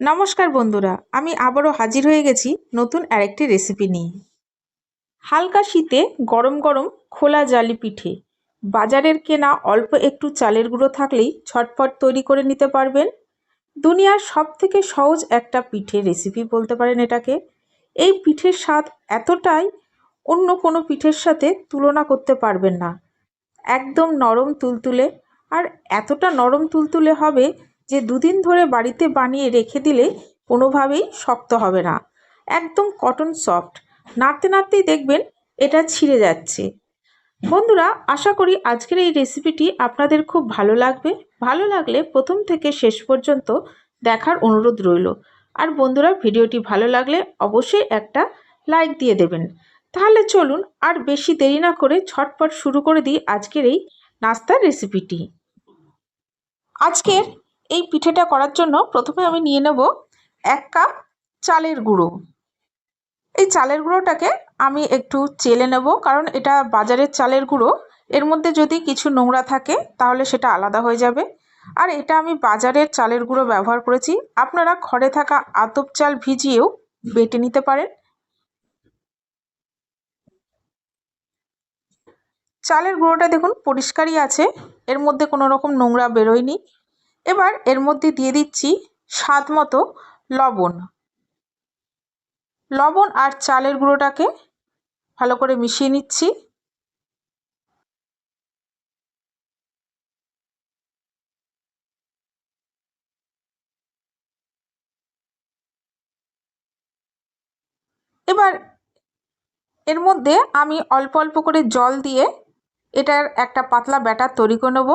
নমস্কার বন্ধুরা, আমি আবারও হাজির হয়ে গেছি নতুন আরেকটি রেসিপি নিয়ে। হালকা শীতে গরম গরম খোলা জালি পিঠে। বাজারের কেনা অল্প একটু চালের গুঁড়ো থাকলেই ছটফট তৈরি করে নিতে পারবেন। দুনিয়ার সব থেকে সহজ একটা পিঠে রেসিপি বলতে পারেন এটাকে। এই পিঠের স্বাদ এতটাই, অন্য কোনো পিঠের সাথে তুলনা করতে পারবেন না। একদম নরম তুলতুলে, আর এতটা নরম তুলতুলে হবে যে দুদিন ধরে বাড়িতে বানিয়ে রেখে দিলে কোনোভাবেই শক্ত হবে না। একদম কটন সফট নাড়তে নাড়তেই দেখবেন এটা ছিঁড়ে যাচ্ছে। বন্ধুরা, আশা করি আজকের এই রেসিপিটি আপনাদের খুব ভালো লাগবে। ভালো লাগলে প্রথম থেকে শেষ পর্যন্ত দেখার অনুরোধ রইল। আর বন্ধুরা, ভিডিওটি ভালো লাগলে অবশ্যই একটা লাইক দিয়ে দেবেন। তাহলে চলুন আর বেশি দেরি না করে ছটপট শুরু করে দিই আজকের এই নাস্তার রেসিপিটি আজকের এই পিঠেটা করার জন্য প্রথমে আমি নিয়ে নেব এক কাপ চালের গুঁড়ো। এই চালের গুঁড়োটাকে আমি একটু চেলে নেব, কারণ এটা বাজারের চালের গুঁড়ো। এর মধ্যে যদি কিছু নোংরা থাকে, তাহলে সেটা আলাদা হয়ে যাবে। আর এটা আমি বাজারের চালের গুঁড়ো ব্যবহার করেছি। আপনারা ঘরে থাকা আতপ চাল ভিজিয়েও বেটে নিতে পারেন। চালের গুঁড়োটা দেখুন পরিষ্কারই আছে। এর মধ্যে কোনো রকম নোংরা বেরোয়নি। এবার এর মধ্যে দিয়ে দিচ্ছি স্বাদ মতো লবণ। লবণ আর চালের গুঁড়োটাকে ভালো করে মিশিয়ে নিচ্ছি। এবার এর মধ্যে আমি অল্প অল্প করে জল দিয়ে এটার একটা পাতলা ব্যাটার তৈরি করে নেব।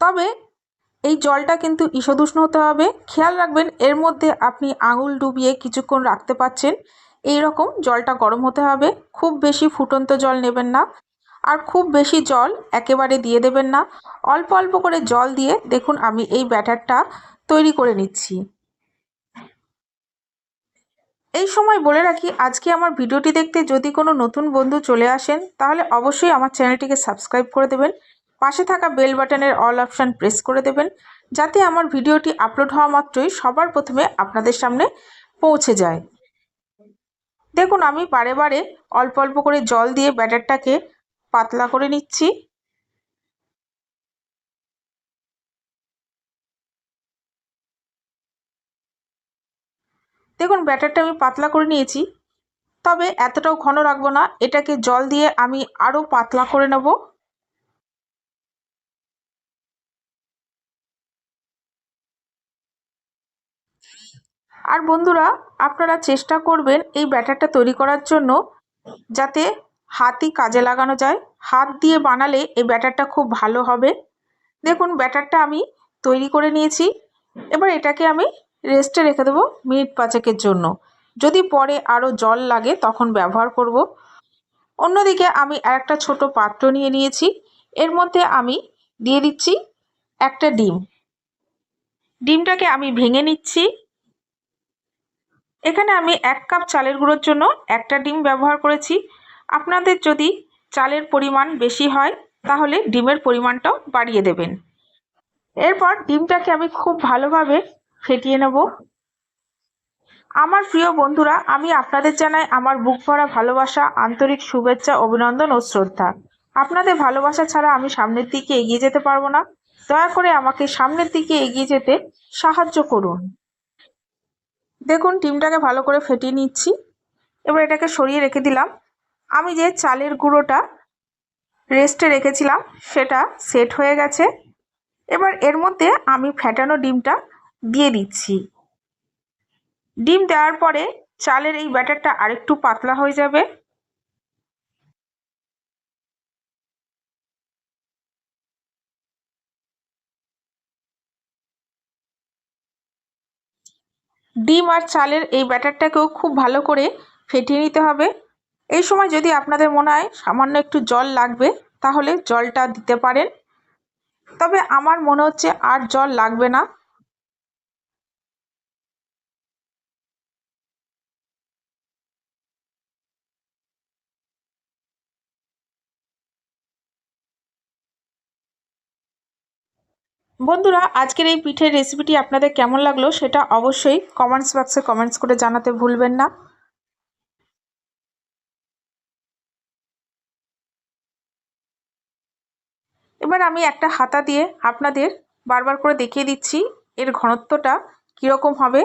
তবে এই জলটা কিন্তু ঈষদুষ্ণ হতে হবে। খেয়াল রাখবেন, এর মধ্যে আপনি আঙুল ডুবিয়ে কিছুক্ষণ রাখতে পাচ্ছেন। এই রকম জলটা গরম হতে হবে। খুব বেশি ফুটন্ত জল নেবেন না। আর খুব বেশি জল একেবারে দিয়ে দেবেন না। অল্প অল্প করে জল দিয়ে দেখুন আমি এই ব্যাটারটা তৈরি করে নিচ্ছি। এই সময় বলে রাখি, আজকে আমার ভিডিওটি দেখতে যদি কোনো নতুন বন্ধু চলে আসেন, তাহলে অবশ্যই আমার চ্যানেলটিকে সাবস্ক্রাইব করে দেবেন। পাশে থাকা বেল বাটনের অল অপশান প্রেস করে দেবেন, যাতে আমার ভিডিওটি আপলোড হওয়া মাত্রই সবার প্রথমে আপনাদের সামনে পৌঁছে যায়। দেখুন, আমি বারে বারে অল্প অল্প করে জল দিয়ে ব্যাটারটাকে পাতলা করে নিচ্ছি। দেখুন, ব্যাটারটা আমি পাতলা করে নিয়েছি। তবে এতটাও ঘন রাখব না, এটাকে জল দিয়ে আমি আরও পাতলা করে নেব। আর বন্ধুরা, আপনারা চেষ্টা করবেন এই ব্যাটারটা তৈরি করার জন্য যাতে হাতই কাজে লাগানো যায়। হাত দিয়ে বানালে এই ব্যাটারটা খুব ভালো হবে। দেখুন, ব্যাটারটা আমি তৈরি করে নিয়েছি। এবার এটাকে আমি রেস্টে রেখে দেবো মিনিট পাঁচেকের জন্য। যদি পরে আরও জল লাগে, তখন ব্যবহার করব। অন্যদিকে আমি একটা ছোট পাত্র নিয়ে নিয়েছি। এর মধ্যে আমি দিয়ে দিচ্ছি একটা ডিম। ডিমটাকে আমি ভেঙে নিচ্ছি। এখানে আমি এক কাপ চালের গুঁড়োর জন্য একটা ডিম ব্যবহার করেছি। আপনাদের যদি চালের পরিমাণ বেশি হয়, তাহলে ডিমের পরিমাণটাও বাড়িয়ে দেবেন। এরপর ডিমটাকে আমি খুব ভালোভাবে ফেটিয়ে নেব। আমার প্রিয় বন্ধুরা, আমি আপনাদের জানাই আমার বুক ভরা ভালোবাসা, আন্তরিক শুভেচ্ছা, অভিনন্দন ও শ্রদ্ধা। আপনাদের ভালোবাসা ছাড়া আমি সামনের দিকে এগিয়ে যেতে পারব না। দয়া করে আমাকে সামনের দিকে এগিয়ে যেতে সাহায্য করুন। দেখুন ডিমটাকে ভালো করে ফেটিয়ে নিচ্ছি। এবার এটাকে সরিয়ে রেখে দিলাম। আমি যে চালের গুঁড়োটা রেস্টে রেখেছিলাম, সেটা সেট হয়ে গেছে। এবার এর মধ্যে আমি ফ্যাটানো ডিমটা দিয়ে দিচ্ছি। ডিম দেওয়ার পরে চালের এই ব্যাটারটা আরেকটু পাতলা হয়ে যাবে। ডিম আর চালের এই ব্যাটারটাকেও খুব ভালো করে ফেটিয়ে নিতে হবে। এই সময় যদি আপনাদের মনে হয় সামান্য একটু জল লাগবে, তাহলে জলটা দিতে পারেন। তবে আমার মনে হচ্ছে আর জল লাগবে না। বন্ধুরা, আজকের এই পিঠের রেসিপিটি আপনাদের কেমন লাগল সেটা অবশ্যই কমেন্টস বক্সে কমেন্টস করে জানাতে ভুলবেন না। এবার আমি একটা হাতা দিয়ে আপনাদের বারবার করে দেখিয়ে দিচ্ছি, এর ঘনত্বটা কীরকম হবে?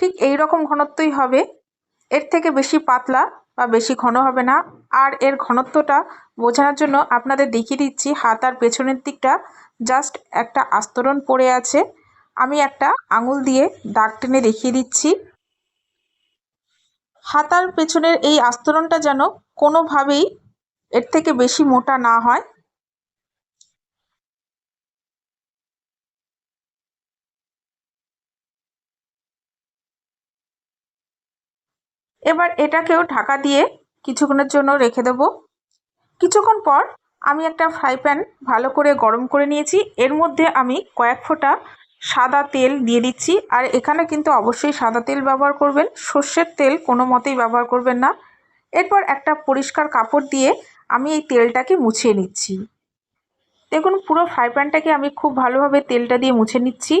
ঠিক এই রকম ঘনত্বই হবে। এর থেকে বেশি পাতলা বা বেশি ঘন হবে না। আর এর ঘনত্বটা বোঝানোর জন্য আপনাদের দেখিয়ে দিচ্ছি হাতার পেছনের দিকটা। জাস্ট একটা আস্তরণ পড়ে আছে। আমি একটা আঙুল দিয়ে দাগ টেনে দেখিয়ে দিচ্ছি। হাতার পেছনের এই আস্তরণটা যেন কোনোভাবেই এর থেকে বেশি মোটা না হয়। এবার এটাকেও ঢাকা দিয়ে কিছুক্ষণের জন্য রেখে দেব। কিছুক্ষণ পর আমি একটা ফ্রাই প্যান ভালো করে গরম করে নিয়েছি। এর মধ্যে আমি কয়েক ফোঁটা সাদা তেল দিয়ে দিচ্ছি। আর এখানে কিন্তু অবশ্যই সাদা তেল ব্যবহার করবেন, সর্ষের তেল কোনো মতেই ব্যবহার করবেন না। এরপর একটা পরিষ্কার কাপড় দিয়ে আমি এই তেলটাকে মুছিয়ে নিচ্ছি। দেখুন, পুরো ফ্রাই প্যানটাকে আমি খুব ভালোভাবে তেলটা দিয়ে মুছে নিচ্ছি।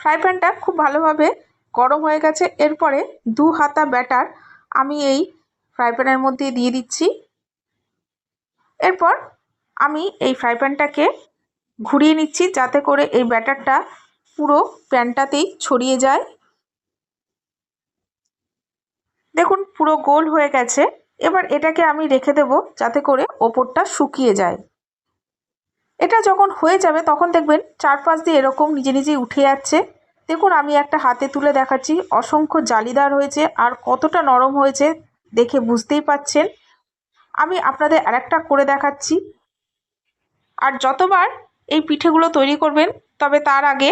ফ্রাই প্যানটা খুব ভালোভাবে গরম হয়ে গেছে। এরপরে দু হাতা ব্যাটার আমি এই ফ্রাই প্যানের মধ্যে দিয়ে দিচ্ছি। এরপর আমি এই ফ্রাই প্যানটাকে ঘুরিয়ে নিচ্ছি যাতে করে এই ব্যাটারটা পুরো প্যানটাতেই ছড়িয়ে যায়। দেখুন, পুরো গোল হয়ে গেছে। এবার এটাকে আমি রেখে দেব যাতে করে ওপরটা শুকিয়ে যায়। এটা যখন হয়ে যাবে, তখন দেখবেন চারপাশ দিয়ে এরকম নিজে নিজেই উঠে যাচ্ছে। দেখুন, আমি একটা হাতে তুলে দেখাচ্ছি, অসংখ্য জালিদার হয়েছে আর কতটা নরম হয়েছে দেখে বুঝতেই পাচ্ছেন। আমি আপনাদের আরেকটা করে দেখাচ্ছি। আর যতবার এই পিঠেগুলো তৈরি করবেন, তবে তার আগে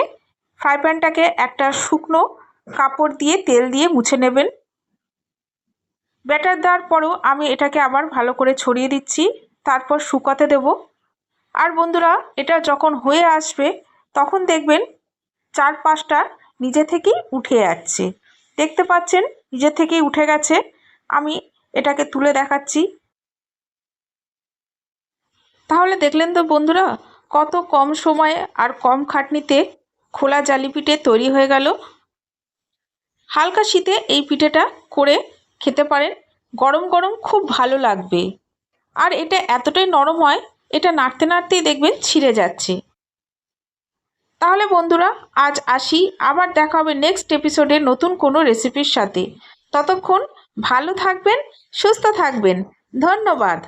ফ্রাই প্যানটাকে একটা শুকনো কাপড় দিয়ে তেল দিয়ে মুছে নেবেন। ব্যাটার দেওয়ার পরেও আমি এটাকে আবার ভালো করে ছড়িয়ে দিচ্ছি, তারপর শুকাতে দেব। আর বন্ধুরা, এটা যখন হয়ে আসবে, তখন দেখবেন চার পাঁচটা নিজে থেকেই উঠে যাচ্ছে দেখতে পাচ্ছেন, নিজে থেকেই উঠে গেছে। আমি এটাকে তুলে দেখাচ্ছি। তাহলে দেখলেন তো বন্ধুরা, কত কম সময়ে আর কম খাটনিতে খোলা জালি পিঠে তৈরি হয়ে গেল। হালকা শীতে এই পিঠেটা করে খেতে পারেন। গরম গরম খুব ভালো লাগবে। আর এটা এতটাই নরম হয় এটা নাড়তে নাড়তেই দেখবেন ছিঁড়ে যাচ্ছে। তাহলে বন্ধুরা, আজ আসি। আবার দেখা হবে নেক্সট এপিসোডে নতুন কোনো রেসিপির সাথে। ততক্ষণ ভালো থাকবেন, সুস্থ থাকবেন। ধন্যবাদ।